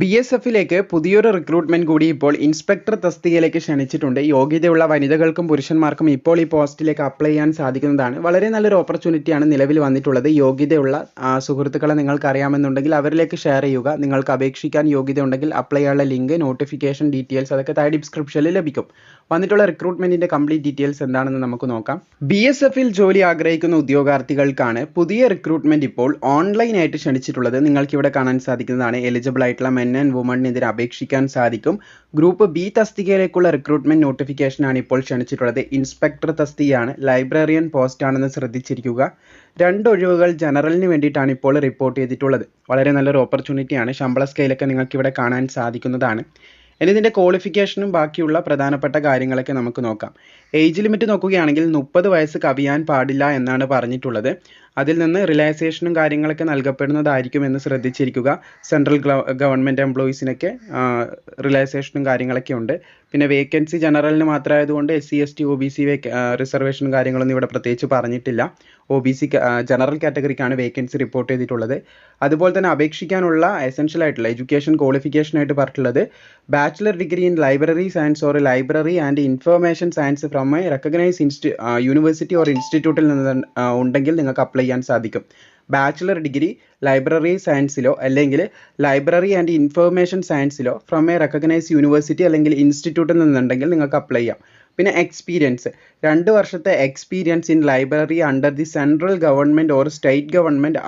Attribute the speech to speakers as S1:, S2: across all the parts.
S1: B S എഫിലേക്ക് പുതിയൊരു recruitment കൂടി ഇപ്പോൾ ഇൻസ്പെക്ടർ തസ്തികയിലേക്ക് ക്ഷണിച്ചിട്ടുണ്ട്. യോഗ്യതയുള്ള വനിതകൾക്കും പുരുഷന്മാർക്കും ഇപ്പോൾ ഈ പോസ്റ്റിലേക്ക് അപ്ലൈ ചെയ്യാൻ സാധിക്കുന്നതാണ്. വളരെ നല്ലൊരു ഓപ്പർച്യൂണിറ്റിയാണ് നിലവിൽ വന്നിട്ടുള്ളത്. യോഗ്യതയുള്ള സുഹൃത്തുക്കളെ നിങ്ങൾക്ക് അറിയാമെന്നുണ്ടെങ്കിൽ അവരിലേക്ക് ഷെയർ ചെയ്യുക. നിങ്ങൾക്ക് അപേക്ഷിക്കാൻ യോഗ്യത ഉണ്ടെങ്കിൽ അപ്ലൈ ചെയ്യാനുള്ള ലിങ്ക് നോട്ടിഫിക്കേഷൻ ഡീറ്റെയിൽസ് അതൊക്കെ താഴെ ഡിസ്ക്രിപ്ഷനിൽ ലഭിക്കും. വന്നിട്ടുള്ള റിക്രൂട്ട്മെന്റിന്റെ കംപ്ലീറ്റ് ഡീറ്റെയിൽസ് എന്താണെന്ന് നമുക്ക് നോക്കാം. ബി എസ് എഫിൽ ജോലി ആഗ്രഹിക്കുന്ന ഉദ്യോഗാർത്ഥികൾക്കാണ് പുതിയ റിക്രൂട്ട്മെന്റ് ഇപ്പോൾ ഓൺലൈനായിട്ട് ക്ഷണിച്ചിട്ടുള്ളത്. നിങ്ങൾക്ക് ഇവിടെ കാണാൻ സാധിക്കുന്നതാണ് എലിജിബിൾ ആയിട്ടുള്ള മെൻ ആൻഡ് വുമണിനെതിരെ അപേക്ഷിക്കാൻ സാധിക്കും. ഗ്രൂപ്പ് ബി തസ്തികയിലേക്കുള്ള റിക്രൂട്ട്മെന്റ് നോട്ടിഫിക്കേഷൻ ആണ് ഇപ്പോൾ ക്ഷണിച്ചിട്ടുള്ളത്. ഇൻസ്പെക്ടർ തസ്തികയാണ്. ലൈബ്രറിയൻ പോസ്റ്റ് ആണെന്ന് ശ്രദ്ധിച്ചിരിക്കുക. രണ്ട് ഒഴിവുകൾ ജനറലിന് വേണ്ടിയിട്ടാണ് ഇപ്പോൾ റിപ്പോർട്ട് ചെയ്തിട്ടുള്ളത്. വളരെ നല്ലൊരു ഓപ്പർച്യൂണിറ്റിയാണ് ശമ്പള സ്കെയിലൊക്കെ നിങ്ങൾക്ക് ഇവിടെ കാണാൻ സാധിക്കുന്നതാണ്. ഇനി ഇതിന്റെ ക്വാളിഫിക്കേഷനും ബാക്കിയുള്ള പ്രധാനപ്പെട്ട കാര്യങ്ങളൊക്കെ നമുക്ക് നോക്കാം. ഏജ് ലിമിറ്റ് നോക്കുകയാണെങ്കിൽ മുപ്പത് വയസ്സ് കവിയാൻ പാടില്ല എന്നാണ് പറഞ്ഞിട്ടുള്ളത്. അതിൽ നിന്ന് റിലാക്സേഷനും കാര്യങ്ങളൊക്കെ നൽകപ്പെടുന്നതായിരിക്കും എന്ന് ശ്രദ്ധിച്ചിരിക്കുക. സെൻട്രൽ ഗവൺമെന്റ് എംപ്ലോയീസിനൊക്കെ റിലാക്സേഷനും കാര്യങ്ങളൊക്കെ ഉണ്ട്. പിന്നെ വേക്കൻസി ജനറലിന് മാത്രമായതുകൊണ്ട് S C S T O B C റിസർവേഷനും കാര്യങ്ങളൊന്നും ഇവിടെ പ്രത്യേകിച്ച് പറഞ്ഞിട്ടില്ല. ഒ ബി സി ജനറൽ കാറ്റഗറിക്കാണ് വേക്കൻസി റിപ്പോർട്ട് ചെയ്തിട്ടുള്ളത്. അതുപോലെ തന്നെ അപേക്ഷിക്കാനുള്ള എസെൻഷ്യൽ ആയിട്ടുള്ള എഡ്യൂക്കേഷൻ ക്വാളിഫിക്കേഷൻ ആയിട്ട് പറഞ്ഞിട്ടുള്ളത്. Bachelor degree in library science or library and information science from a recognise ഇൻസ്റ്റി university or ഇൻസ്റ്റിറ്റ്യൂട്ടിൽ നിന്ന് ഉണ്ടെങ്കിൽ നിങ്ങൾക്ക് അപ്ലൈ ചെയ്യാൻ സാധിക്കും. ബാച്ചിലർ ഡിഗ്രി ലൈബ്രറി സയൻസിലോ അല്ലെങ്കിൽ ലൈബ്രറി ആൻഡ് ഇൻഫർമേഷൻ സയൻസിലോ ഫ്രം എ റെക്കഗ്നൈസ് യൂണിവേഴ്സിറ്റി അല്ലെങ്കിൽ ഇൻസ്റ്റിറ്റ്യൂട്ടിൽ നിന്നുണ്ടെങ്കിൽ നിങ്ങൾക്ക് അപ്ലൈ ചെയ്യാം. പിന്നെ എക്സ്പീരിയൻസ് രണ്ട് വർഷത്തെ experience in library under the central government or state government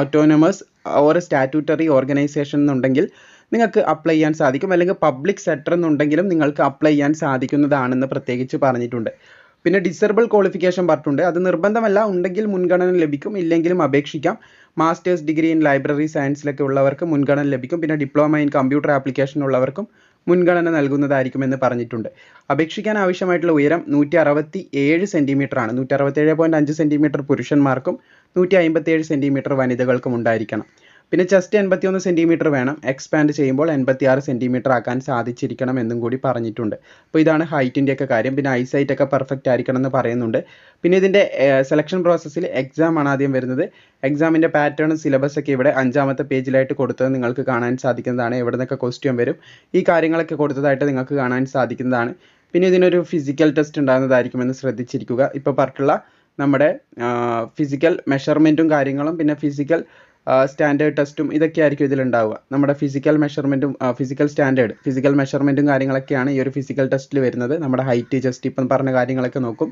S1: autonomous or statutory organisation എന്നുണ്ടെങ്കിൽ നിങ്ങൾക്ക് അപ്ലൈ ചെയ്യാൻ സാധിക്കും. അല്ലെങ്കിൽ പബ്ലിക് സെക്ടർ എന്നുണ്ടെങ്കിലും നിങ്ങൾക്ക് അപ്ലൈ ചെയ്യാൻ സാധിക്കുന്നതാണെന്ന് പ്രത്യേകിച്ച് പറഞ്ഞിട്ടുണ്ട്. പിന്നെ ഡിസേബിൾ ക്വാളിഫിക്കേഷൻ പറഞ്ഞിട്ടുണ്ട്. അത് നിർബന്ധമല്ല. ഉണ്ടെങ്കിൽ മുൻഗണന ലഭിക്കും. ഇല്ലെങ്കിലും അപേക്ഷിക്കാം. മാസ്റ്റേഴ്സ് ഡിഗ്രി ഇൻ ലൈബ്രറി സയൻസിലൊക്കെ ഉള്ളവർക്ക് മുൻഗണന ലഭിക്കും. പിന്നെ ഡിപ്ലോമ ഇൻ കമ്പ്യൂട്ടർ ആപ്ലിക്കേഷൻ ഉള്ളവർക്കും മുൻഗണന നൽകുന്നതായിരിക്കുമെന്ന് പറഞ്ഞിട്ടുണ്ട്. അപേക്ഷിക്കാൻ ആവശ്യമായിട്ടുള്ള ഉയരം നൂറ്റി അറുപത്തി ഏഴ് സെന്റിമീറ്റർ ആണ്. നൂറ്റി അറുപത്തേഴ് പോയിന്റ് അഞ്ച് സെന്റിമീറ്റർ പുരുഷന്മാർക്കും നൂറ്റി അമ്പത്തേഴ് സെന്റിമീറ്റർ വനിതകൾക്കും ഉണ്ടായിരിക്കണം. പിന്നെ ചെസ്റ്റ് എൺപത്തിയൊന്ന് സെന്റിമീറ്റർ വേണം. എക്സ്പാൻഡ് ചെയ്യുമ്പോൾ എൺപത്തി ആറ് സെന്റിമീറ്റർ ആക്കാൻ സാധിച്ചിരിക്കണം എന്നും കൂടി പറഞ്ഞിട്ടുണ്ട്. അപ്പോൾ ഇതാണ് ഹൈറ്റിന്റെ ഒക്കെ കാര്യം. പിന്നെ ഐസൈറ്റ് ഒക്കെ പെർഫെക്റ്റ് ആയിരിക്കണം എന്ന് പറയുന്നുണ്ട്. പിന്നെ ഇതിന്റെ സെലക്ഷൻ പ്രോസസ്സിൽ എക്സാം ആണ് ആദ്യം വരുന്നത്. എക്സാമിന്റെ പാറ്റേൺ സിലബസ് ഒക്കെ ഇവിടെ അഞ്ചാമത്തെ പേജിലായിട്ട് കൊടുത്തത് നിങ്ങൾക്ക് കാണാൻ സാധിക്കുന്നതാണ്. എവിടെ നിന്നൊക്കെ ക്വസ്റ്റ്യൻ വരും. ഈ കാര്യങ്ങളൊക്കെ കൊടുത്തതായിട്ട് നിങ്ങൾക്ക് കാണാൻ സാധിക്കുന്നതാണ്. പിന്നെ ഇതിനൊരു ഫിസിക്കൽ ടെസ്റ്റ് ഉണ്ടാകുന്നതായിരിക്കുമെന്ന് ശ്രദ്ധിച്ചിരിക്കുക. ഇപ്പോൾ പറഞ്ഞിട്ടുള്ള നമ്മുടെ ഫിസിക്കൽ മെഷർമെന്റും കാര്യങ്ങളും പിന്നെ ഫിസിക്കൽ സ്റ്റാൻഡേർഡ് ടെസ്റ്റും ഇതൊക്കെ ആയിരിക്കും ഇതിലുണ്ടാവുക. നമ്മുടെ ഫിസിക്കൽ മെഷർമെന്റും ഫിസിക്കൽ സ്റ്റാൻഡേർഡ് ഫിസിക്കൽ മെഷർമെന്റും കാര്യങ്ങളൊക്കെയാണ് ഈ ഒരു ഫിസിക്കൽ ടെസ്റ്റിൽ വരുന്നത്. നമ്മുടെ ഹൈറ്റ് ജസ്റ്റ് ഇപ്പം പറഞ്ഞ കാര്യങ്ങളൊക്കെ നോക്കും.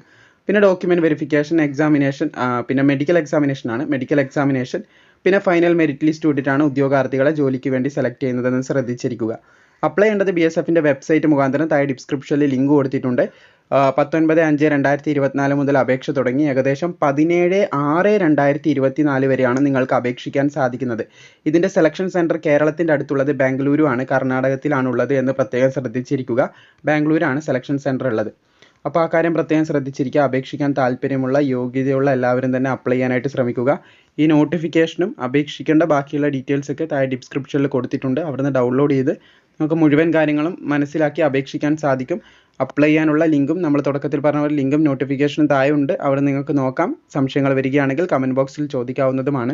S1: പിന്നെ ഡോക്യുമെന്റ് വെരിഫിക്കേഷൻ എക്സാമിനേഷൻ പിന്നെ മെഡിക്കൽ എക്സാമിനേഷൻ ആണ്. മെഡിക്കൽ എക്സാമിനേഷൻ പിന്നെ ഫൈനൽ മെറിറ്റ് ലിസ്റ്റ് വിട്ടിട്ടാണ് ഉദ്യോഗാർത്ഥികളെ ജോലിക്ക് വേണ്ടി സെലക്ട് ചെയ്യുന്നതെന്ന് ശ്രദ്ധിച്ചിരിക്കുക. അപ്ലൈ ചെയ്യേണ്ടത് ബി എസ് എഫിന്റെ വെബ്സൈറ്റ് മുഖാന്തരം. താഴെ ഡിസ്ക്രിപ്ഷനിൽ ലിങ്ക് കൊടുത്തിട്ടുണ്ട്. പത്തൊൻപത് അഞ്ച് രണ്ടായിരത്തി ഇരുപത്തിനാല് മുതൽ അപേക്ഷ തുടങ്ങി. ഏകദേശം പതിനേഴ് ആറ് രണ്ടായിരത്തി ഇരുപത്തിനാല് വരെയാണ് നിങ്ങൾക്ക് അപേക്ഷിക്കാൻ സാധിക്കുന്നത്. ഇതിന്റെ സെലക്ഷൻ സെന്റർ കേരളത്തിന്റെ അടുത്തുള്ളത് ബാംഗ്ലൂരു ആണ് കർണാടകത്തിലാണ് ഉള്ളത് എന്ന് പ്രത്യേകം ശ്രദ്ധിച്ചിരിക്കുക. ബാംഗ്ലൂരാണ് സെലക്ഷൻ സെന്റർ ഉള്ളത്. അപ്പോൾ ആ കാര്യം പ്രത്യേകം ശ്രദ്ധിച്ചിരിക്കുക. അപേക്ഷിക്കാൻ താല്പര്യമുള്ള യോഗ്യതയുള്ള എല്ലാവരും തന്നെ അപ്ലൈ ചെയ്യാനായിട്ട് ശ്രമിക്കുക. ഈ നോട്ടിഫിക്കേഷനും അപേക്ഷിക്കേണ്ട ബാക്കിയുള്ള ഡീറ്റെയിൽസ് ഒക്കെ താഴെ ഡിസ്ക്രിപ്ഷനിൽ കൊടുത്തിട്ടുണ്ട്. അവിടുന്ന് ഡൗൺലോഡ് ചെയ്ത് നമുക്ക് മുഴുവൻ കാര്യങ്ങളും മനസ്സിലാക്കി അപേക്ഷിക്കാൻ സാധിക്കും. അപ്ലൈ ചെയ്യാനുള്ള ലിങ്കും നമ്മൾ തുടക്കത്തിൽ പറഞ്ഞ പോലെ ലിങ്കും നോട്ടിഫിക്കേഷനും താഴെ ഉണ്ട്. അവിടെ നിങ്ങൾക്ക് നോക്കാം. സംശയങ്ങൾ വരികയാണെങ്കിൽ കമന്റ് ബോക്സിൽ ചോദിക്കാവുന്നതുമാണ്.